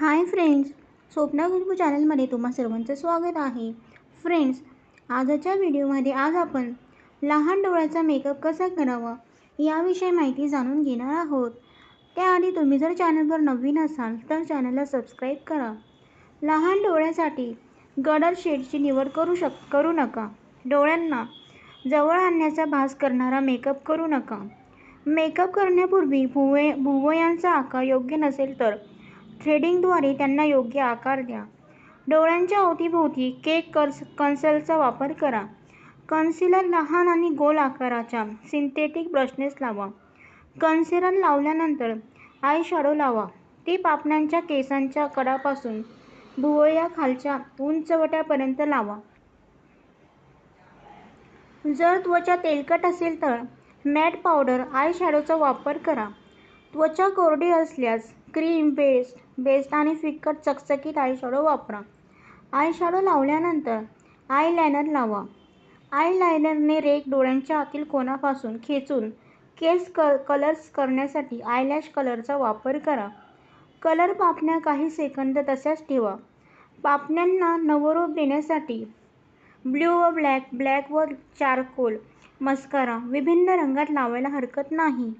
Hi friends Swapna गुरु चॅनलमध्ये तुम्हा सर्वांचं स्वागत आहे. फ्रेंड्स आजच्या व्हिडिओमध्ये आज आपण लहान डोळ्याचा मेकअप कसा करावा याविषयी माहिती जाणून घेणार आहोत. त्याआधी तुम्ही जर चॅनलवर नवीन असाल तर चॅनलला सबस्क्राईब करा. लहान डोळ्यासाठी गडर शेडची निवड करू शक करू नका. डोळ्यांना जवळ आणण्याचा भास करणारा मेकअप करू नका. मेकअप करण्यापूर्वी भुवय भुवयांचा आकार योग्य नसेल तर थ्रेडिंगद्वारे त्यांना योग्य आकार द्या. डोळ्यांच्या अवतीभोवती केक कर्स कन्सलचा वापर करा. कन्सिलर लहान आणि गोल आकाराच्या सिंथेटिक ब्रशनेस लावा. कन्सिलर लावल्यानंतर आय शॅडो लावा. ती पापण्यांच्या केसांच्या कडापासून भुवया खालच्या उंचवट्यापर्यंत लावा. जर त्वचा तेलकट असेल तर मॅट पावडर आय शॅडोचा वापर करा. त्वचा कोरडी असल्यास क्रीम बेस्ट बेस्ट आणि फिकट चकचकीत आय शॅडो वापरा. आय शॅडो लावल्यानंतर आयलायनर लावा. आय लायनरने रेक डोळ्यांच्या आतील कोणापासून खेचून केस क कलर्स करण्यासाठी आयलॅश कलरचा वापर करा. कलर पापण्या काही सेकंद तशाच ठेवा. पापण्यांना नवरूप देण्यासाठी ब्ल्यू व ब्लॅक ब्लॅक व चारकोल मस्कारा विभिन्न रंगात लावायला हरकत नाही.